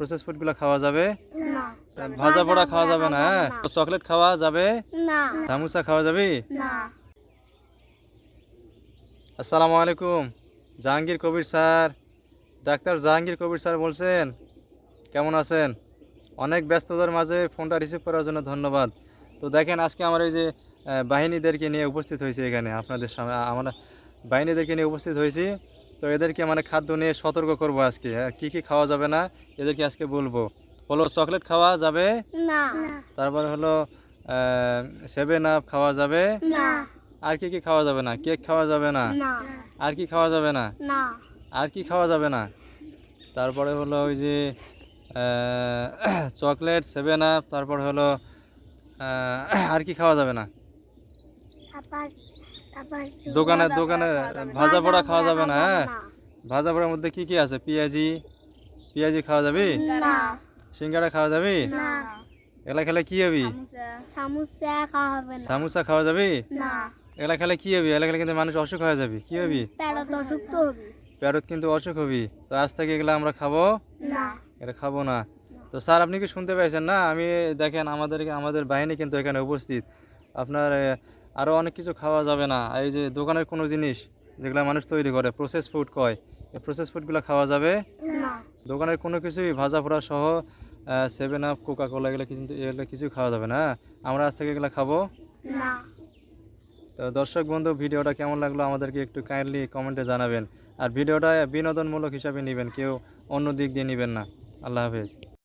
Process ফুডগুলো খাওয়া যাবে? না। ভাজা পোড়া খাওয়া যাবে না হ্যাঁ? চকলেট খাওয়া যাবে? না। সামোসা খাওয়া যাবে? না। আসসালামু আলাইকুম। Jahangir Kabir sir. Doctor Jahangir Kabir sir বলছেন কেমন আছেন? অনেক ব্যস্ততার মাঝে ফোনটা রিসিভ করার জন্য ধন্যবাদ। তো দেখেন আজকে আমার এই যে বাহিনীদেরকে নিয়ে উপস্থিত হয়েছে এখানে আপনাদের সামনে আমরা বাহিনীদেরকে নিয়ে উপস্থিত হয়েছি। তো এদেরকে মানে খাদ্য নিয়ে সতর্ক করব আজকে হ্যাঁ, কি কি খাওয়া যাবে না এদেরকে আজকে বলব। হলো চকলেট খাওয়া যাবে? না। তারপরে হলো সেভেন আপ খাওয়া যাবে? না। আর কি কি খাওয়া যাবে না? কেক খাওয়া যাবে না? আর কি খাওয়া যাবে না? আর কি খাওয়া যাবে না? তারপরে হলো ওই যে চকলেট সেভেন আপ তারপর হলো আর কি খাওয়া যাবে না? দোকানে দোকানে ভাজা পোড়া খাওয়া যাবে না হ্যাঁ? ভাজা পোড়ার মধ্যে কি কি আছে? পেঁয়াজি। পেঁয়াজি খাওয়া যাবে? না সিঙ্গাড়া খাওয়া যাবে? না। এগুলা খেলে কি হবি? সমস্যা খাওয়া হবে সামোসা খাওয়া যাবে? না। এগুলা খেলে কি হবি? এগুলা খেলে কিন্তু মানুষ অসুখ হয়ে যাবে। কি হবি? প্যারত কিন্তু অসুখ হবি। তো আজ থেকে এগুলা আমরা খাব? এটা খাব না। তো স্যার আপনি কি শুনতে পেয়েছেন না? আমি দেখেন আমাদের আমাদের বাহিনী কিন্তু এখানে উপস্থিত। আপনার আরও অনেক কিছু খাওয়া যাবে না। এই যে দোকানের কোনো জিনিস যেগুলো মানুষ তৈরি করে প্রসেস ফুড কয় এই প্রসেস ফুডগুলো খাওয়া যাবে? দোকানের কোনো কিছুই ভাজা ফোড়া সহ সেভেন আপ কোকা কোলা এগুলো কিন্তু এগুলো কিছুই খাওয়া যাবে না? আমরা আজ থেকে এগুলো খাব? তো দর্শক বন্ধু ভিডিওটা কেমন লাগল আমাদেরকে একটু কাইন্ডলি কমেন্টে জানাবেন। আর ভিডিওটা বিনোদনমূলক হিসাবে নেবেন কেউ অন্য দিক দিয়ে নেবেন না। আল্লাহ হাফেজ।